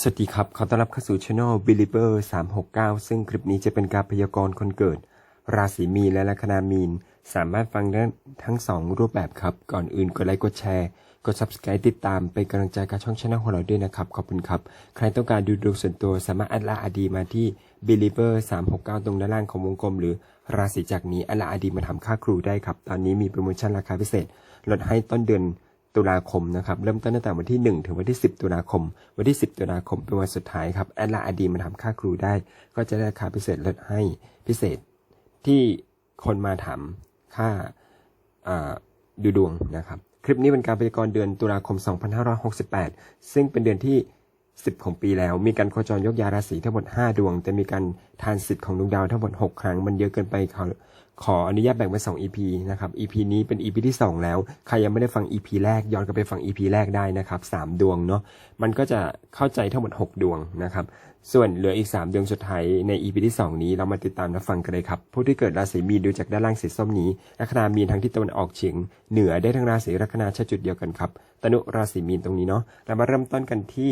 สวัสดีครับ ขอต้อนรับเข้าสู่ช anel Belieber 369 ซึ่งคลิปนี้จะเป็นการพยากรณ์คนเกิด ราศีมีนและลัคนามีน สามารถฟังได้ทั้ง 2 รูปแบบครับ ก่อนอื่นกดไลค์กดแชร์ กด subscribe ติดตาม เป็นกำลังใจกับช่องช anel ของเราด้วยนะครับ ขอบคุณครับ ใครต้องการดูดวงส่วนตัวสามารถแอดลน์อดีมาที่ Belieber 369 ตรงด้านล่างของวงกลม หรือราศีจากนี้อดไลน์อดีมาทำค่าครูได้ครับ ตอนนี้มีโปรโมชั่นราคาพิเศษ ลดให้ต้นเดือน ตุลาคมนะครับ เริ่มต้นตั้งแต่วันที่ 1 ถึงวันที่ 10 ตุลาคม วันที่ 10 ตุลาคมเป็นวันสุดท้ายครับแอดไลน์อดีมาทำค่าครูได้ ก็จะได้ราคาพิเศษลดให้พิเศษที่คนมาถามค่าดูดวงนะครับ คลิปนี้เป็นการพยากรณ์เดือนตุลาคม 2568 ซึ่งเป็นเดือนที่ 10 ของปีแล้ว มีการโคจรยกยาราศีทั้งหมด 5 ดวง แต่มีการทานสิทธิ์ของดวงดาวทั้งหมด 6 ครั้ง มันเยอะเกินไป ขออนุญาตแบ่งเป็น2 EP นะครับ EP นี้เป็น EP ที่ 2 แล้ว ใครยังไม่ได้ฟัง EP แรกย้อนกลับไปฟัง EP แรกได้นะครับ3ดวงเนาะ มันก็จะเข้าใจทั้งหมด 6 ดวงนะครับ ส่วนเหลืออีก 3 ดวงสุดท้ายใน EP ที่ 2 นี้เรามาติดตามรับฟังกันเลยครับ ผู้ที่เกิดราศีมีนดูจากด้านล่างสีส้มนี้ ลัคนามีนทางทิศตะวันออกเฉียงเหนือได้ทั้งราศีลัคนาชจุดเดียวกันครับ ตนุราศีมีนตรงนี้เนาะ เรามาเริ่มต้นกันที่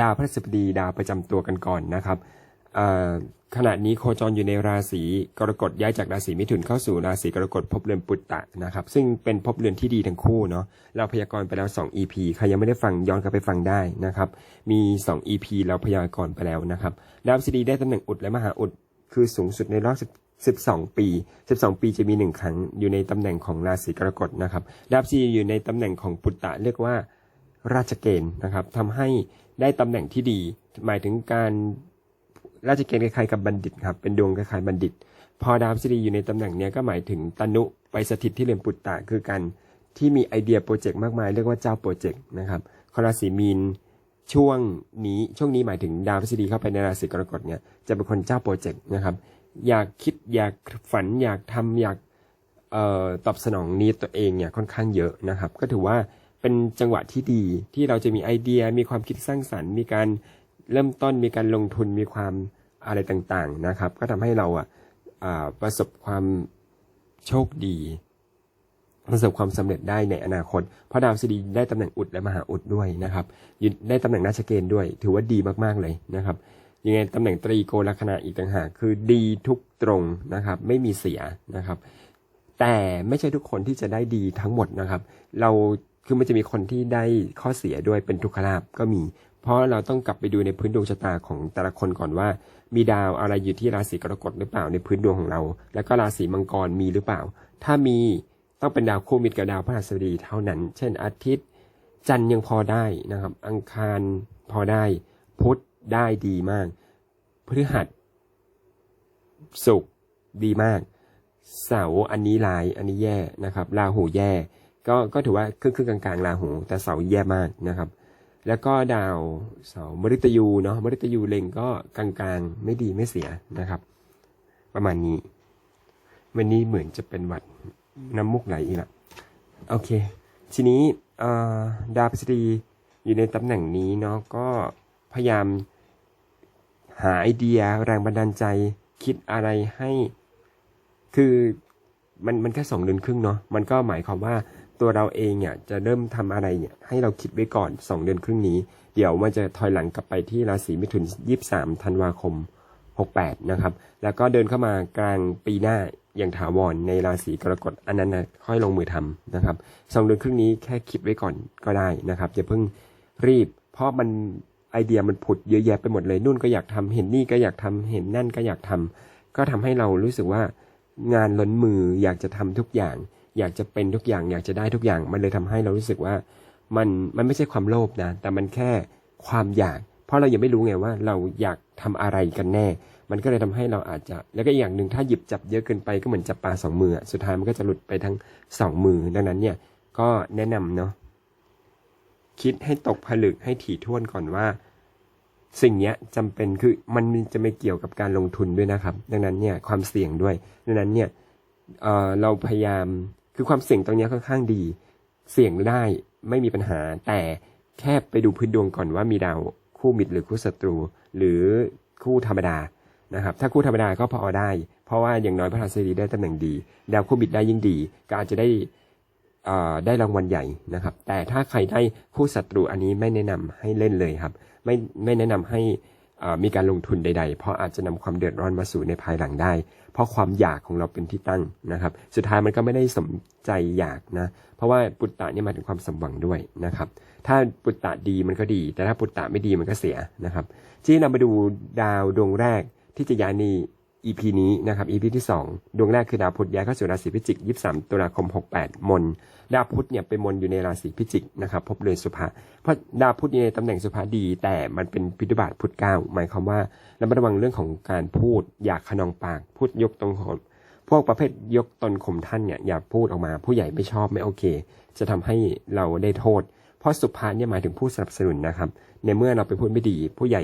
ดาวพฤหัสบดีดาวประจำตัวกันก่อนนะครับอ่อ ขณะนี้โคจรอยู่ในราศีกรกฎย้ายจากราศีมิถุนเข้าสู่ราศีกรกฎภพเรือนปุตตะนะครับ ซึ่งเป็นภพเรือนที่ดีทั้งคู่เนาะเราพยากรณ์ไปแล้ว 2 EP ใครยังไม่ได้ฟังย้อนกลับไปฟังได้นะครับ มี 2 EP เราพยากรณ์ไปแล้วนะครับดาวพฤหัสบดีได้ตำแหน่งอุดและมหาอุดคือสูงสุดในรอบ12 ปี 12 ปีจะมีหนึ่งครั้งอยู่ในตำแหน่งของราศีกรกฎนะครับดาวพฤหัสบดีอยู่ในตำแหน่งของปุตตะเรียกว่าราชเกณฑ์นะครับทำให้ได้ตำแหน่งที่ดี หมายถึงการ ราชเกณฑ์คล้ายๆกับบัณฑิตครับ เป็นดวงคล้ายๆบัณฑิต พอดาวพฤหัสบดีอยู่ในตำแหน่งเนี้ยก็หมายถึงตนุไปสถิตที่เรือนปุตตะคือการที่มีไอเดียโปรเจกต์มากมาย เรียกว่าเจ้าโปรเจกต์นะครับคราศีมีนช่วงนี้ช่วงนี้หมายถึงดาวพฤหัสบดีเข้าไปในราศีกรกฎเนี่ยจะเป็นคนเจ้าโปรเจกต์นะครับอยากคิดอยากฝันอยากทำอยากออตอบสนองนี้ตัวเองเนี่ยค่อนข้างเยอะนะครับ ก็ถือว่าเป็นจังหวะที่ดีที่เราจะมีไอเดียมีความคิดสร้างสรรค์ มีการ เริ่มต้นมีการลงทุนมีความอะไรต่างๆนะครับ ก็ทำให้เราอะประสบความโชคดีประสบความสำเร็จได้ในอนาคต เพราะดาวพฤหัสดีได้ตำแหน่งอุดและมหาอุดด้วยนะครับยึดได้ตำแหน่งราชเกณฑ์ด้วย ถือว่าดีมากๆเลยนะครับยังไงตำแหน่งตรีโกลักษณะอีกต่างหากคือดีทุกตรงนะครับ ไม่มีเสียนะครับ แต่ไม่ใช่ทุกคนที่จะได้ดีทั้งหมดนะครับ เราคือมันจะมีคนที่ได้ข้อเสียด้วยเป็นทุกขลาภก็มี เพราะเราต้องกลับไปดูในพื้นดวงชะตาของแต่ละคนก่อนว่า มีดาวอะไรอยู่ที่ราศีกรกฎหรือเปล่าในพื้นดวงของเรา แล้วก็ราศีมังกรมีหรือเปล่า ถ้ามีต้องเป็นดาวคู่มิตรกับดาวพฤหัสบดีเท่านั้น เช่น อาทิตย์ จันทร์ยังพอได้นะครับ อังคารพอได้ พุธได้ดีมาก พฤหัสศุกร์ดีมาก เสาร์อันนี้ลายอันนี้แย่นะครับ ราหูแย่ ก็ก็ถือว่าครึ่งครึ่งกลางๆราหู แต่เสาร์แย่มากนะครับ แล้วก็ดาวเสาร์มฤตยูเนาะมฤตยูเล็งก็กลางๆ ไม่ดีไม่เสียนะครับ ประมาณนี้ วันนี้เหมือนจะเป็นวัดน้ำมูกไหลอีกละโอเค ทีนี้ดาวพฤษฎีอยู่ในตำแหน่งนี้เนาะก็พยายามหาไอเดียแรงบันดาลใจคิดอะไรให้ คือมันมันแค่สองเดือนครึ่งเนาะมันก็หมายความว่า ตัวเราเองเนี่ยจะเริ่มทำอะไรเนี่ยให้เราคิดไว้ก่อนสองเดือนครึ่งนี้ เดี๋ยวมันจะถอยหลังกลับไปที่ราศีมิถุนยี่สามธันวาคมหกแปดนะครับ แล้วก็เดินเข้ามากลางปีหน้าอย่างถาวรในราศีกรกฎอันนั้นนะค่อยลงมือทำนะครับสองเดือนครึ่งนี้แค่คิดไว้ก่อนก็ได้นะครับอย่าเพิ่งรีบ เพราะมันไอเดียมันผุดเยอะแยะไปหมดเลยนู่นก็อยากทำเห็นนี่ก็อยากทำเห็นนั่นก็อยากทำก็ทำให้เรารู้สึกว่างานล้นมืออยากจะทำทุกอย่าง อยากจะเป็นทุกอย่าง อยากจะได้ทุกอย่าง มันเลยทำให้เรารู้สึกว่ามันมันไม่ใช่ความโลภนะ แต่มันแค่ความอยาก เพราะเรายังไม่รู้ไงว่าเราอยากทำอะไรกันแน่ มันก็เลยทำให้เราอาจจะ แล้วก็อีกอย่างหนึ่งถ้าหยิบจับเยอะเกินไปก็เหมือนจับปลาสองมือ สุดท้ายมันก็จะหลุดไปทั้งสองมือ ดังนั้นเนี่ยก็แนะนำเนาะคิดให้ตกผลึกให้ถี่ถ้วนก่อนว่า สิ่งนี้จำเป็นคือมันจะไม่เกี่ยวกับการลงทุนด้วยนะครับ ดังนั้นเนี่ยความเสี่ยงด้วย ดังนั้นเนี่ยเเราพยายาม คือความเสี่ยงตรงนี้ค่อนข้างดี เสี่ยงได้ไม่มีปัญหา แต่แค่ไปดูพื้นดวงก่อนว่ามีดาวคู่มิตรหรือคู่ศัตรู หรือคู่ธรรมดานะครับถ้าคู่ธรรมดาก็พอได้ เพราะว่าอย่างน้อยพระราศีได้ตำแหน่งดี ดาวคู่มิตรได้ยิ่งดี ก็อาจจะได้อ่อได้รางวัลใหญ่นะครับ แต่ถ้าใครได้คู่ศัตรูอันนี้ไม่แนะนำให้เล่นเลยครับ ไม่ไม่แนะนำให้ มีการลงทุนใด ๆ เพราะอาจจะนำความเดือดร้อนมาสู่ในภายหลังได้ เพราะความอยากของเราเป็นที่ตั้งนะครับ สุดท้ายมันก็ไม่ได้สมใจอยากนะ เพราะว่าปุตตะเนี่ยมาถึงความสมหวังด้วยนะครับ ถ้าปุตตะดีมันก็ดี แต่ถ้าปุตตะไม่ดีมันก็เสียนะครับ ที่เรามาดูดาวดวงแรกที่จะย้ายนี EP นี้นะครับ EP ที่ 2 ดวงแรกคือดาวพุธย้ายเข้าสู่ราศีพิจิก 23 ตุลาคม 68 มน ดาวพุธเนี่ยเป็นมนอยู่ในราศีพิจิกนะครับพบเรือนสุภาเพราะดาวพุธอยู่ในตำแหน่งสุภาดี แต่มันเป็นพิธุบาทพุธเก้าหมายความว่าระมัดระวังเรื่องของการพูดอยากขนองปาก พูดยกตรงขนพวกประเภทยกตนข่มท่านเนี่ยอย่าพูดออกมา ผู้ใหญ่ไม่ชอบไม่โอเค จะทำให้เราได้โทษ เพราะสุภาเนี่ยหมายถึงผู้สนับสนุนนะครับในเมื่อเราไปพูดไม่ดีผู้ใหญ่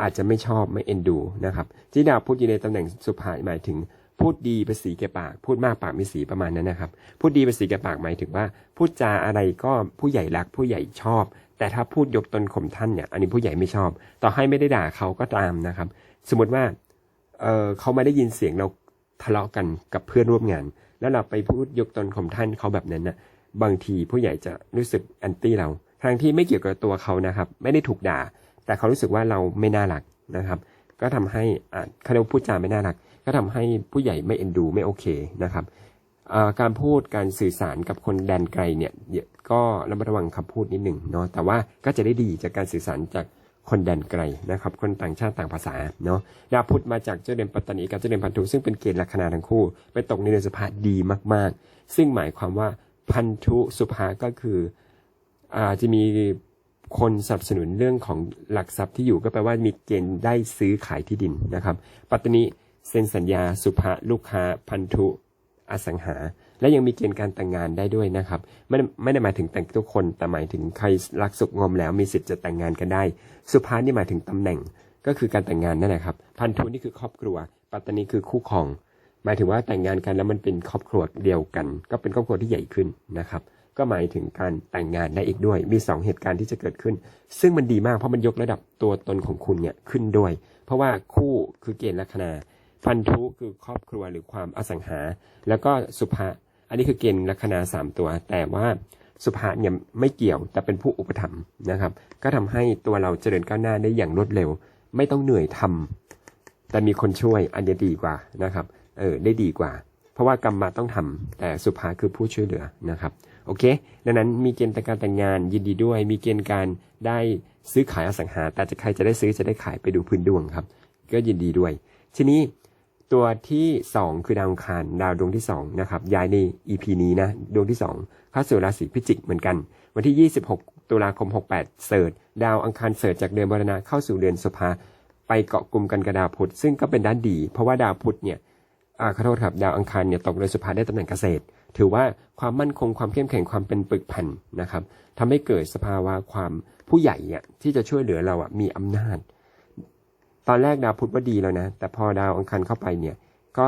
อาจจะไม่ชอบไม่เอ็นดูนะครับที่ดาวพุธอยู่ในตำแหน่งสุภาหมายถึงพูดดีเป็นสีแก่ปาก พูดมากปากมีสีประมาณนั้นนะครับ พูดดีเป็นสีแก่ปากหมายถึงว่า พูดจาอะไรก็ผู้ใหญ่รักผู้ใหญ่ชอบ แต่ถ้าพูดยกตนข่มท่านเนี่ยอันนี้ผู้ใหญ่ไม่ชอบ ต่อให้ไม่ได้ด่าเขาก็ตามนะครับ สมมติว่าเออเขาไม่ได้ยินเสียงเราทะเลาะกันกับเพื่อนร่วมงาน แล้วเราไปพูดยกตนข่มท่านเขาแบบนั้นนะบางทีผู้ใหญ่จะรู้สึกแอนตี้เราทั้งที่ไม่เกี่ยวกับตัวเขานะครับ ไม่ได้ถูกด่า แต่เขารู้สึกว่าเราไม่น่ารักนะครับ ก็ทำให้อ่าเขาเรียกพูดจาไม่น่ารัก ก็ทำให้ผู้ใหญ่ไม่เอ็นดูไม่โอเคนะครับการพูดการสื่อสารกับคนแดนไกลเนี่ยก็ระมัดระวังคำพูดนิดหนึ่งเนาะแต่ว่าก็จะได้ดีจากการสื่อสารจากคนแดนไกลนะครับ คนต่างชาติต่างภาษาเนาะดาวพุธมาจากเจ้าเดือนปัตตานีกับเจ้าเดือนพันธุซึ่งเป็นเกณฑ์ลัคนาทั้งคู่ ไปตกในเดือนสุภาดีมาก ๆ ซึ่งหมายความว่าพันธุสุภาก็คืออาจะมี คนสนับสนุนเรื่องของหลักทรัพย์ที่อยู่ก็แปลว่ามีเกณฑ์ได้ซื้อขายที่ดินนะครับ ปัตตานีเซ็นสัญญา สุภาลูกค้า พันธุอสังหา และยังมีเกณฑ์การแต่งงานได้ด้วยนะครับ ไม่ได้ไม่ได้หมายถึงแต่งทุกคนแต่หมายถึงใครรักสุขงอมแล้วมีสิทธิ์จะแต่งงานกันได้ สุภานี่หมายถึงตำแหน่งก็คือการแต่งงานนั่นแหละครับพันธุนี่คือครอบครัว ปัตตานีคือคู่ครอง หมายถึงว่าแต่งงานกันแล้วมันเป็นครอบครัวเดียวกัน ก็เป็นครอบครัวที่ใหญ่ขึ้นนะครับ ก็หมายถึงการแต่งงานได้อีกด้วย มี 2 เหตุการณ์ที่จะเกิดขึ้น ซึ่งมันดีมากเพราะมันยกระดับตัวตนของคุณเนี่ยขึ้นด้วย เพราะว่าคู่คือเกณฑ์ลัคนา พันธุคือครอบครัวหรือความอสังหา แล้วก็สุภาอันนี้คือเกณฑ์ลัคนาสามตัว แต่ว่าสุภาเนี่ยไม่เกี่ยวแต่เป็นผู้อุปถัมภ์นะครับ ก็ทำให้ตัวเราเจริญก้าวหน้าได้อย่างรวดเร็ว ไม่ต้องเหนื่อยทำแต่มีคนช่วยอันนี้ดีกว่านะครับ เออได้ดีกว่า เพราะว่ากรรมมาต้องทำแต่สุภาคือผู้ช่วยเหลือนะครับ โอเค ดังนั้นมีเกณฑ์การแต่งงานยินดีด้วย มีเกณฑ์การได้ซื้อขายอสังหา แต่จะใครจะได้ซื้อจะได้ขายไปดูพื้นดวงครับ ก็ยินดีด้วย ทีนี้ตัวที่ 2 คือดาวอังคารดาวดวงที่2นะครับย้ายใน EP นี้นะดวงที่2เข้าสู่ราศีพิจิกเหมือนกัน วันที่ 26 ตุลาคม 68 เสิร์ชดาวอังคารเสิร์ชจากเดือนมรณะเข้าสู่เดือนสุภาไปเกาะกลุ่มกันกับดาวพุธซึ่งก็เป็นด้านดี เพราะว่าดาวพุธเนี่ย อ่าขอโทษครับ ดาวอังคารเนี่ยตกเดือนสุภาได้ตำแหน่งเกษตร ถือว่าความมั่นคงความเข้มแข็งความเป็นปึกแผ่นนะครับทำให้เกิดสภาวะความผู้ใหญ่อะที่จะช่วยเหลือเราอะมีอำนาจ ตอนแรกดาวพุธว่าดีแล้วนะ แต่พอดาวอังคารเข้าไปเนี่ยก็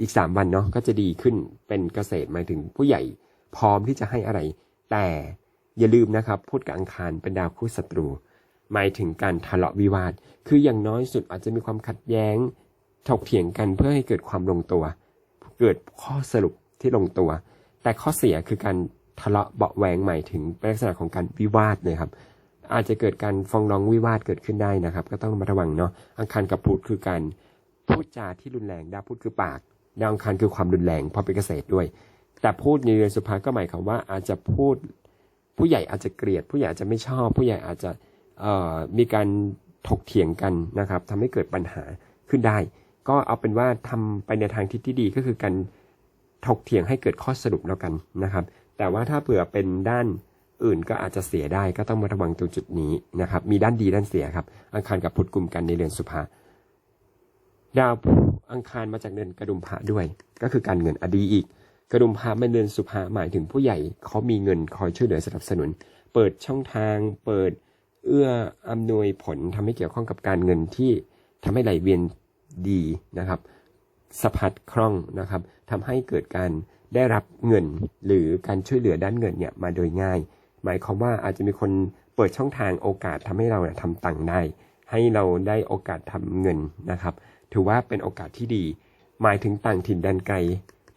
อีกสามวันเนาะก็จะดีขึ้นเป็นเกษตรหมายถึงผู้ใหญ่พร้อมที่จะให้อะไร แต่อย่าลืมนะครับพุธกับอังคารเป็นดาวคู่ศัตรู หมายถึงการทะเลาะวิวาท คืออย่างน้อยสุดอาจจะมีความขัดแย้ง ถกเถียงกันเพื่อให้เกิดความลงตัว เกิดข้อสรุปที่ลงตัว แต่ข้อเสียคือการทะเลาะเบาแวงหมายถึงลักษณะของการวิวาทเลยครับ อาจจะเกิดการฟ้องร้องวิวาทเกิดขึ้นได้นะครับ ก็ต้องระมาระวังเนาะอังคารกับพุธคือการพูดจาที่รุนแรงดาพุธคือปากดาวอังคารคือความรุนแรงเพราะเป็นเกษตรด้วย แต่พูดในเดือนสุภาก็หมายความว่าอาจจะพูด ผู้ใหญ่อาจจะเกลียด ผู้ใหญ่อาจจะไม่ชอบ ผู้ใหญ่อาจจะเอ่อมีการถกเถียงกันนะครับทำให้เกิดปัญหาขึ้นได้ ก็เอาเป็นว่าทำไปในทางทิศที่ดีก็คือการถกเถียงให้เกิดข้อสรุปแล้วกันนะครับ แต่ว่าถ้าเผื่อเป็นด้านอื่นก็อาจจะเสียได้ก็ต้องมาระวังตรงจุดนี้นะครับ มีด้านดีด้านเสียครับ อังคารกับพุธกลุ่มกันในเดือนสุภาดาวอังคารมาจากเดือนกระดุมพระด้วย ก็คือการเงินอดีอีก กระดุมพระเป็นเดือนสุภาหมายถึงผู้ใหญ่เขามีเงินคอยช่วยเหลือสนับสนุน เปิดช่องทาง เปิดเอื้ออำนวยผลทำให้เกี่ยวข้องกับการเงินที่ทำให้ไหลเวียน ดีนะครับสะพัดคล่องนะครับทำให้เกิดการได้รับเงินหรือการช่วยเหลือด้านเงินเนี่ยมาโดยง่าย หมายความว่าอาจจะมีคนเปิดช่องทางโอกาสทำให้เราเนี่ยทำตังค์ได้ ให้เราได้โอกาสทำเงินนะครับ ถือว่าเป็นโอกาสที่ดี หมายถึงต่างถิ่นแดนไกล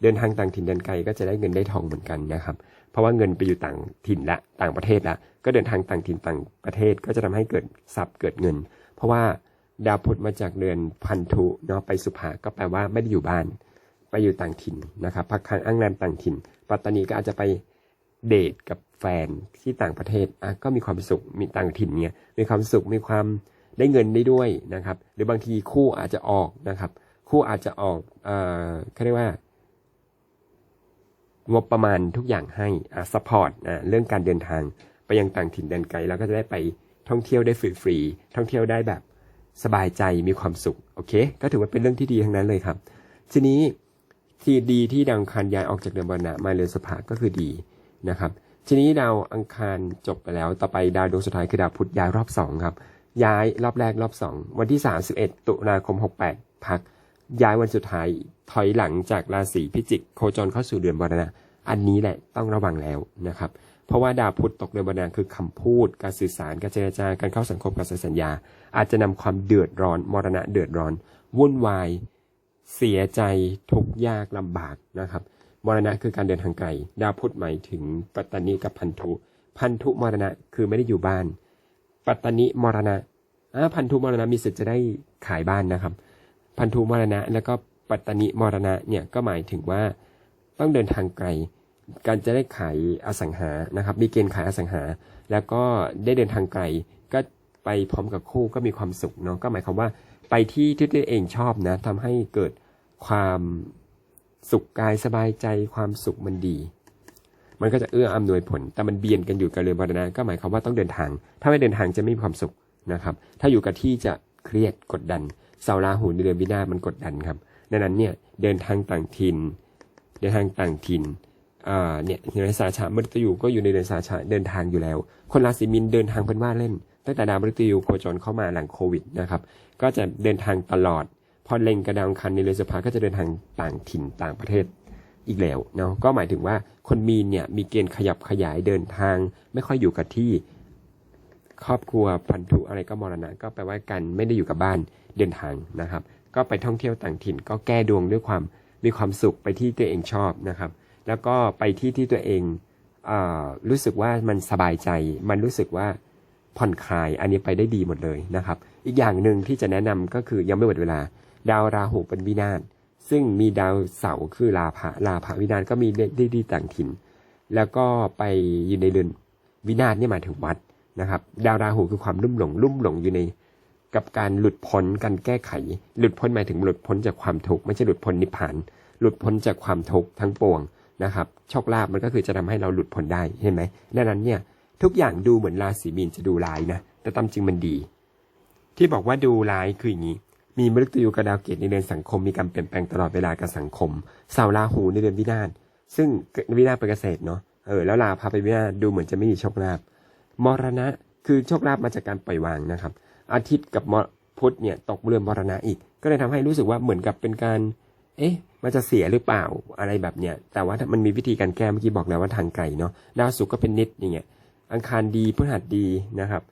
เดินทางต่างถิ่นเดินไกลก็จะได้เงินได้ทองเหมือนกันนะครับ เพราะว่าเงินไปอยู่ต่างถิ่นละต่างประเทศละก็เดินทางต่างถิ่นต่างประเทศก็จะทำให้เกิดทรัพย์เกิดเงิน เพราะว่า ดาวพุธมาจากเดือนพันธุเนาะไปสุภาก็แปลว่าไม่ได้อยู่บ้าน ไปอยู่ต่างถิ่นนะครับพักค้างอ้างแรมต่างถิ่น ปัตตานีก็อาจจะไปเดทกับแฟนที่ต่างประเทศอะก็มีความสุขมีต่างถิ่นเนี่ยมีความสุขมีความได้เงินได้ด้วยนะครับ หรือบางทีคู่อาจจะออกนะครับ คู่อาจจะออกเอ่อเขาเรียกว่างบประมาณทุกอย่างให้อ่าซัพพอร์ตอ่าเรื่องการเดินทางไปยังต่างถิ่นแดนไกล แล้วก็จะได้ไปท่องเที่ยวได้ฟรีๆท่องเที่ยวได้แบบ สบายใจมีความสุขโอเค ก็ถือว่าเป็นเรื่องที่ดีทั้งนั้นเลยครับ ทีนี้ที่ดีที่ดาวอังคารย้ายออกจากเดือนบรณะมาเรือนสภาก็คือดีนะครับ ทีนี้ดาวอังคารจบไปแล้ว ต่อไปดาวดวงสุดท้ายคือดาวพุธย้ายรอบสองครับ ย้ายรอบแรกรอบสองวันที่ 31 ตุลาคม 68 พัก ย้ายวันสุดท้ายถอยหลังจากราศีพิจิก โคจรเข้าสู่เดือนบรณะอันนี้แหละต้องระวังแล้วนะครับ เพราะว่าดาวพุธตกเดือนบรณะคือคำพูด การสื่อสารการเจรจาการเข้าสังคมการเซ็นสัญญา อาจจะนำความเดือดร้อน มรณะเดือดร้อน วุ่นวาย เสียใจทุกยากลำบากนะครับมรณะคือการเดินทางไกลดาวพุธหมายถึงปัตตานีกับพันธุ พันธุมรณะคือไม่ได้อยู่บ้าน ปัตตานีมรณะอ่าพันธุมรณะมีสิทธิ์จะได้ขายบ้านนะครับ พันธุมรณะแล้วก็ปัตตานีมรณะเนี่ยก็หมายถึงว่าต้องเดินทางไกล การจะได้ขายอสังหานะครับ มีเกณฑ์ขายอสังหา แล้วก็ได้เดินทางไกลก็ไปพร้อมกับคู่ก็มีความสุขเนาะก็หมายความว่าไปที่ที่ตัวเองชอบนะทำให้เกิดความสุขกายสบายใจความสุขมันดี มันก็จะเอื้ออำนวยผล แต่มันเบียนกันอยู่กับเรือนมรณะก็หมายความว่าต้องเดินทาง ถ้าไม่เดินทางจะไม่มีความสุขนะครับ ถ้าอยู่กับที่จะเครียดกดดันเสาราหูในเดือนวินาศมันกดดันครับดังนั้นเนี่ยเดินทางต่างถิ่นเดินทางต่างถิ่น เนี่ยอยู่ในสาชามฤตยูก็อยู่ในเดือนสาชาเดินทางอยู่แล้ว คนราศีมีนเดินทางเป็นว่าเล่น ตั้งแต่ดาวมฤตยูโคจรเข้ามาหลังโควิดนะครับ ก็จะเดินทางตลอด พอเล็งกระดาวอังคันในเรือนสภาก็จะเดินทางต่างถิ่นต่างประเทศอีกแล้วเนาะก็หมายถึงว่าคนมีนเนี่ยมีเกณฑ์ขยับขยายเดินทาง ไม่ค่อยอยู่กับที่ครอบครัวพันธุอะไรก็มรณะก็แปลว่ากันไม่ได้อยู่กับบ้านเดินทางนะครับ ก็ไปท่องเที่ยวต่างถิ่น ก็แก้ดวงด้วยความมีความสุขไปที่ตัวเองชอบนะครับ แล้วก็ไปที่ที่ตัวเองอรู้สึกว่ามันสบายใจ มันรู้สึกว่าผ่อนคลายอันนี้ไปได้ดีหมดเลยนะครับ อีกอย่างหนึ่งที่จะแนะนำก็คือยังไม่หมดเวลา ดาวราหูเป็นวินาศซึ่งมีดาวเสาคือลาภะลาภะวินาศก็มีได้ดีต่างถิ่น แล้วก็ไปอยู่ในเดือนวินาศเนี่ยหมายถึงวัดนะครับ ดาวราหูคือความลุ่มหลงลุ่มหลงอยู่ในกับการหลุดพ้นการแก้ไข หลุดพ้นหมายถึงหลุดพ้นจากความทุกข์ไม่ใช่หลุดพ้นนิพพาน หลุดพ้นจากความทุกข์ทั้งปวง นะครับโชคลาภมันก็คือจะทำให้เราหลุดพ้นได้เห็นไหมดังนั้นเนี่ยทุกอย่างดูเหมือนราศีมีนจะดูร้ายนะ แต่ตามจริงมันดี ที่บอกว่าดูร้ายคืออย่างนี้ มีมฤตยูกับดาวเกตในเดือนสังคมมีการเปลี่ยนแปลงตลอดเวลากับสังคมเสาราหูในเดือนวินาศซึ่งวินาศเป็นเกษตรเนาะเออแล้วลาพาไปวินาศดูเหมือนจะไม่มีโชคลาภมรณะคือโชคลาภมาจากการปล่อยวางนะครับ อาทิตย์กับพุธเนี่ยตกเรือนมรณะอีก ก็เลยทำให้รู้สึกว่าเหมือนกับเป็นการ เอ๊ะ มันจะเสียหรือเปล่าอะไรแบบเนี้ย แต่ว่ามันมีวิธีการแก้เมื่อกี้บอกแล้วว่าทางไกลเนาะ ดาวศุกร์ก็เป็นนิดอย่างเงี้ย อังคารดีพฤหัสดีนะครับ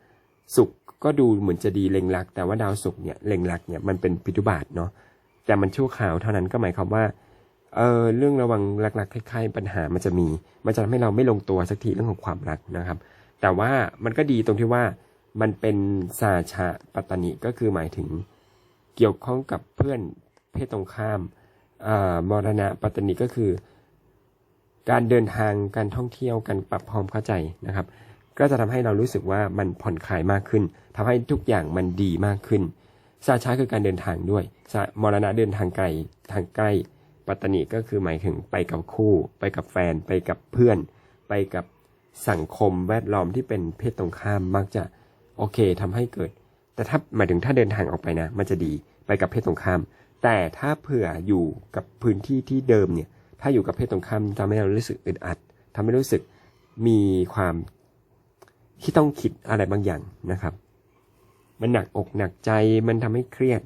ศุกร์ก็ดูเหมือนจะดีเล็งลัก แต่ว่าดาวศุกร์เนี่ยเล็งลักเนี่ยมันเป็นพิทุบาทเนาะ แต่มันชั่วคราวเท่านั้นก็หมายความว่า เออเรื่องระวังหลักๆคล้ายๆปัญหามันจะมี มันจะทำให้เราไม่ลงตัวสักทีเรื่องของความรักนะครับ แต่ว่ามันก็ดีตรงที่ว่ามันเป็นสาชะปัตตานิก็คือหมายถึงเกี่ยวข้องกับเพื่อนเพศตรงข้าม มรณะปัตตานิก็คือ การเดินทางการท่องเที่ยวการปรับพร้อมเข้าใจนะครับ ก็จะทำให้เรารู้สึกว่ามันผ่อนคลายมากขึ้นทำให้ทุกอย่างมันดีมากขึ้นสาชาคือการเดินทางด้วยมรณะเดินทางไกลทางใกล้ปัตตานีก็คือหมายถึงไปกับคู่ ไปกับแฟน ไปกับเพื่อน ไปกับสังคมแวดล้อมที่เป็นเพศตรงข้ามมักจะโอเคทำให้เกิด แต่ถ้าหมายถึงถ้าเดินทางออกไปนะ มันจะดีไปกับเพศตรงข้าม แต่ถ้าเผื่ออยู่กับพื้นที่ที่เดิมเนี่ย ถ้าอยู่กับเพศตรงข้ามทำให้เรารู้สึกอึดอัดทำให้รู้สึกมีความที่ต้องคิดอะไรบางอย่างนะครับ มันหนักอกหนักใจ มันทำให้เครียด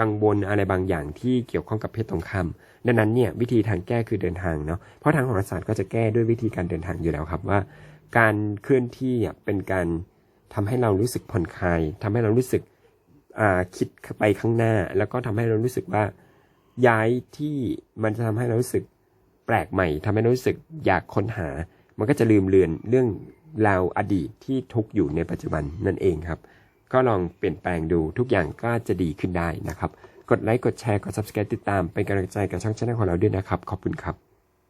กังวลอะไรบางอย่างที่เกี่ยวข้องกับเพศตรงข้ามดังนั้นเนี่ยวิธีทางแก้คือเดินทางเนาะ เพราะทางโหรศาสตร์ก็จะแก้ด้วยวิธีการเดินทางอยู่แล้วครับว่า การเคลื่อนที่เป็นการทำให้เรารู้สึกผ่อนคลายทำให้เรารู้สึก คิดไปข้างหน้า แล้วก็ทำให้เรารู้สึกว่าย้ายที่มันจะทำให้เรารู้สึกแปลกใหม่ทำให้เรารู้สึกอยากค้นหา มันก็จะลืมเลือนเรื่องราวอดีตที่ทุกอยู่ในปัจจุบันนั่นเองครับ ก็ลองเปลี่ยนแปลงดูทุกอย่างก็จะดีขึ้นได้นะครับ กดไลค์กดแชร์กด subscribe ติดตามเป็นกำลังใจกับช่องช anel ของเราด้วยนะครับ ขอบคุณครับ